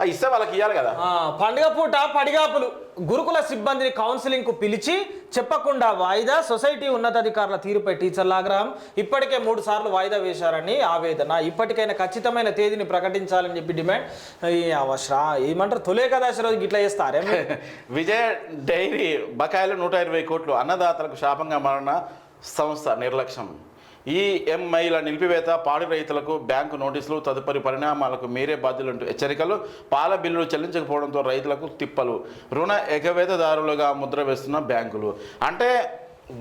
ఇస్తే వాళ్ళకి ఇవ్వాలి కదా. పండుగ పూట పడిగాపులు. గురుకుల సిబ్బందిని కౌన్సిలింగ్కు పిలిచి చెప్పకుండా వాయిదా సొసైటీ ఉన్నతాధికారుల తీరుపై టీచర్ల ఆగ్రహం. ఇప్పటికే మూడు సార్లు వాయిదా వేశారని ఆవేదన. ఇప్పటికైనా ఖచ్చితమైన తేదీని ప్రకటించాలని చెప్పి డిమాండ్. అవసరా ఏమంటారు? తొలే కదా రోజు ఇట్లా చేస్తారే? విజయ డైరీ బకాయిలు నూట ఇరవై కోట్లు అన్నదాతలకు శాపంగా మారిన సంస్థ నిర్లక్ష్యం. ఈ ఎంఐల నిలిపివేత పాడి రైతులకు బ్యాంకు నోటీసులు తదుపరి పరిణామాలకు మీరే బాధ్యులంటూ హెచ్చరికలు. పాల బిల్లులు చెల్లించకపోవడంతో రైతులకు తిప్పలు. రుణ ఎగవేతదారులుగా ముద్ర వేస్తున్న బ్యాంకులు. అంటే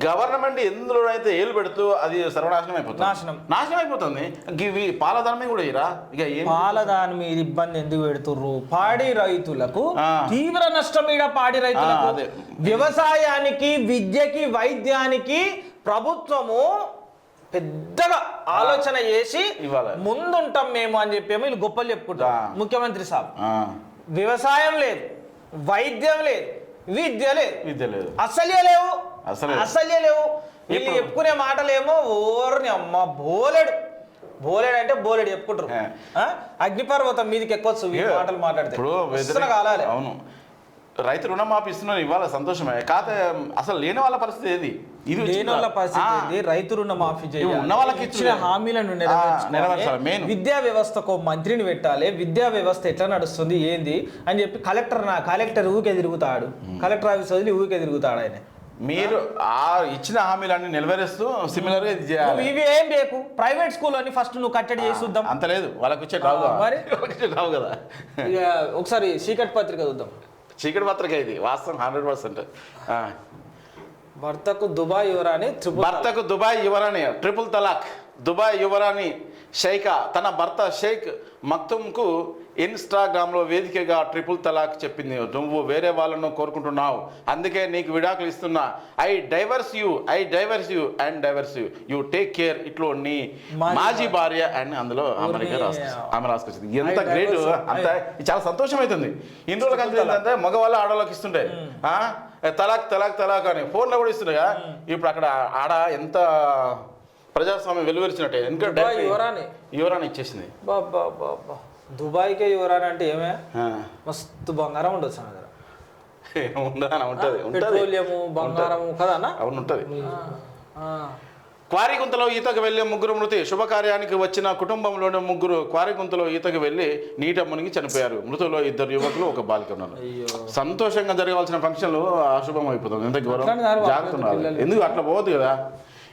గవర్నమెంట్ ఎందులో అయితే ఏలు పెడుతూ అది సర్వనాశనం అయిపోతుంది? నాశనం. నాశనం అయిపోతుంది. ఇవి పాల కూడా ఇరా ఇక పాల దాని మీద ఇబ్బంది ఎందుకు పెడుతుర్రు? పాడి రైతులకు. తీవ్ర నష్టం ఈడ పాడి రైతులకు. వ్యవసాయానికి విద్యకి వైద్యానికి ప్రభుత్వము పెద్దగా ఆలోచన చేసి ఇవ్వాలి. ముందుంటాం మేము అని చెప్పేమో వీళ్ళు గొప్పలు చెప్పుకుంటారు. ముఖ్యమంత్రి సాబ్. వ్యవసాయం లేదు వైద్యం లేదు విద్య లేదు. విద్య లేదు. అసలే లేవు. అసలే. లేవు. వీళ్ళు చెప్పుకునే మాటలేమో ఓర్ని అమ్మ బోలెడు. బోలెడు అంటే బోలెడు చెప్పుకుంటారు? అగ్నిపర్వతం మీదకి ఎక్కొచ్చు ఈ మాటలు మాట్లాడితే. అవును. రైతు రుణమాఫీ ఇస్తున్నారు ఇవాళ సంతోషమే. కాకపోతే అసలు లేని వాళ్ళ పరిస్థితి ఏది? ఇది పరిస్థితి? రైతు రుణ మాఫీ చేయాలి. ఉన్న వాళ్ళకి ఇచ్చిన. హామీలను నెరవేర్చాలి. విద్యా వ్యవస్థకు మంత్రిని పెట్టాలి. విద్యా వ్యవస్థ ఎట్లా నడుస్తుంది ఏంది అని చెప్పి కలెక్టర్ నా కలెక్టర్ ఊకే తిరుగుతాడు. కలెక్టర్ ఆఫీస్ వదిలి ఊకే తిరుగుతాడు ఆయన. మీరు ఆ? ఇచ్చిన హామీలన్నీ నెరవేరుస్తూ సిమిలర్గా ఇది చేయాలి. ఇవి ఏం బేకు ప్రైవేట్ స్కూల్ అని ఫస్ట్ నువ్వు కట్టడి చేసి చూద్దాం. అంత లేదు. వాళ్ళకి వచ్చే రావు కదా. మరి? రావు కదా. ఇక ఒకసారి చీకటి పత్రిక చూద్దాం. చీకటి పత్రిక ఇది. వాస్తవం హండ్రెడ్ పర్సెంట్. భర్తకు దుబాయ్ యువరాణి భర్తకు దుబాయ్ యువరాణి ట్రిపుల్ తలాక్ దుబాయ్ యువరాణి షైకా తన భర్త షేక్ మక్తుమ్కు ఇన్స్టాగ్రామ్లో వేదికగా ట్రిపుల్ తలాక్ చెప్పింది. నువ్వు వేరే వాళ్ళను కోరుకుంటున్నావు. అందుకే నీకు విడాకులు ఇస్తున్నా. I divorce you I divorce you and divorce you. You take care ఇట్లో నీ మాజీ భార్య. అండ్ అందులో ఆమె రాసు ఆమె రాసుకొచ్చింది. ఎంత గ్రేట్ అంత చాలా సంతోషం అవుతుంది రోజులు కలిసి ఏంటంటే మగవాళ్ళు ఆడవాళ్ళకి ఇస్తుండే. ఆ? తలాక్ తలాక్ తలాక్ అని ఫోన్లో కూడా ఇస్తుండే. కదా? ఇప్పుడు అక్కడ ఆడ ఎంత ప్రజాస్వామ్యం వెలువరిచినట్టే. ఎందుకంటే దుబాయ్ యువరాణి. యువరాణి ఇచ్చేసింది. బాబా బాబా దుబాయ్కే యువరాని అంటే ఏమే. మస్తు బంగారం ఉండొచ్చు నా దగ్గర. ఉండదా ఉంటది ఉంటది. పెట్రోలియము బంగారము అవును ఉంటది. ఈతకు వెళ్ళే ముగ్గురు మృతి. శుభకార్యానికి వచ్చిన కుటుంబంలోని ముగ్గురు క్వారిగుంతలో ఈతకు వెళ్ళి నీట మునిగి చనిపోయారు. మృతుల్లో ఇద్దరు యువకులు ఒక బాలిక ఉన్నారు. సంతోషంగా జరగాల్సిన ఫంక్షన్లు అశుభం అయిపోతుంది. ఎంత జాగ్రత్త ఎందుకు? అట్లా పోవద్దు కదా.